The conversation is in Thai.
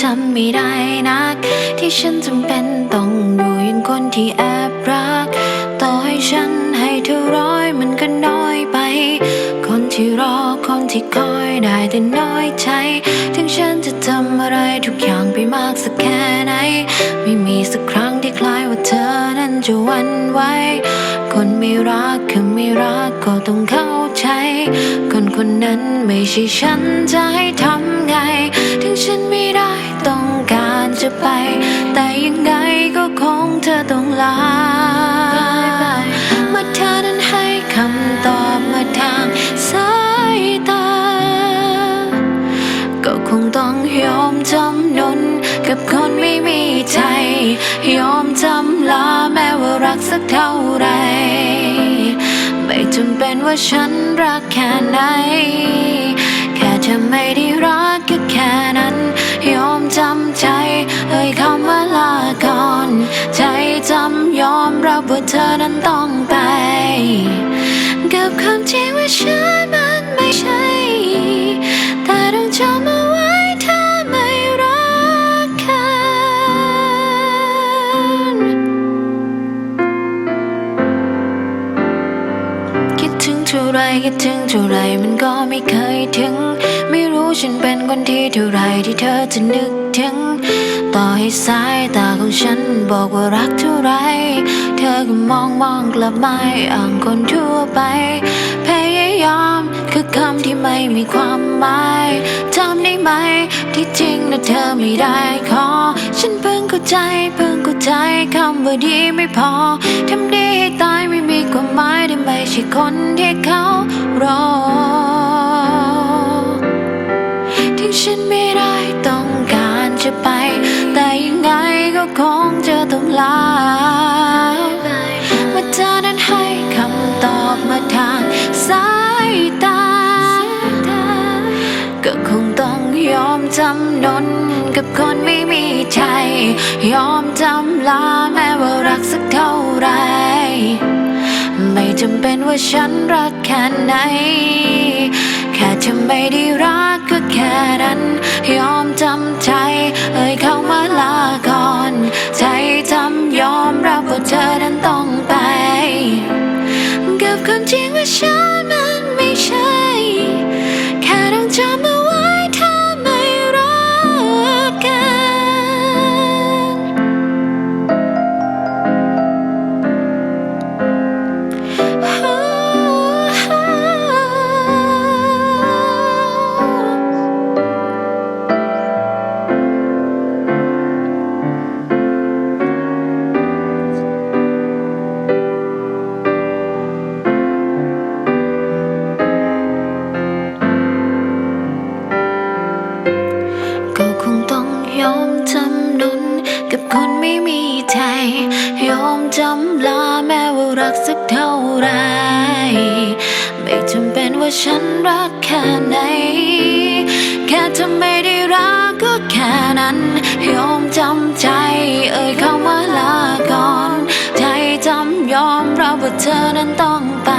ทำไม่ได้นัก ที่ฉันจำเป็นต้องอยู่ยังคนที่แอบรัก ต่อให้ฉันให้เธอร้อยมันก็น้อยไป คนที่รอคนที่คอยได้แต่น้อยใจ ถึงฉันจะทำอะไรทุกอย่างไปมากสักแค่ไหน ไม่มีสักครั้งที่คล้ายว่าเธอนั้นจะวันไหวคนไม่รักคือไม่รักก็ต้องเข้า คนนนั้นไม่ใช่ฉันจะให้ทำไง ถึงฉันไม่ได้ต้องการจะไป แต่ยังไงก็คงเธอต้องลาเมื่อเธอนั้นให้คำตอบมาทางสายตา ก็คงต้องยอมจำนนกับคนไม่มีใจ ยอมจำลาแม้ว่ารักสักเท่าไร ว่าฉันรักแค่ไหน แค่เธอไม่ได้รักก็แค่นั้น ยอมจำใจ เอ่ยคำว่าลาก่อน ใจจำยอมรับว่าเธอนั้นต้องไป เท่าไรคิดถึงเท่าไรมันก็ไม่เคยถึง ไม่รู้ฉันเป็นคนที่เท่าไรที่เธอจะนึกถึง ต่อให้สายตาของฉันบอกว่ารักเท่าไร เธอก็มองมองกลับมาอ่างคนทั่วไป พยายามคือคำที่ไม่มีความหมายทำได้ไหมที่จริงนะเธอไม่ได้ขอฉัน เพิ่งเข้าใจเพิ่งเข้าใจคำว่าดีไม่พอ ทำดีให้ตายไม่มีความหมายแต่ไม่ใช่คนที่เขารอ ที่ฉันไม่ได้ต้องการจะไป แต่ยังไงก็คงจะต้องลาเมื่อเธอนั้นให้คำตอบมาทางสายตา ก็คงต้องยอมจำนนกับคนไม่มี ใจ ยอมจำลาแม้ว่ารักสักเท่าไร ไม่จำเป็นว่าฉันรักแค่ไหน แค่เธอไม่ได้รักก็แค่นั้น ยอมจำใจ เอ่ยเข้ามาลาก่อน ใจจำยอมรับว่าเธอนั้นต้องไป กับความจริงว่าฉัน ไม่มีใจยอมจำลาแม้ว่ารักสักเท่าไร ไม่จำเป็นว่าฉันรักแค่ไหน แค่เธอไม่ได้รักก็แค่นั้นยอมจำใจ เอ่ยเข้ามาลาก่อน ใจจำยอมรับว่าเธอนั้นต้องไป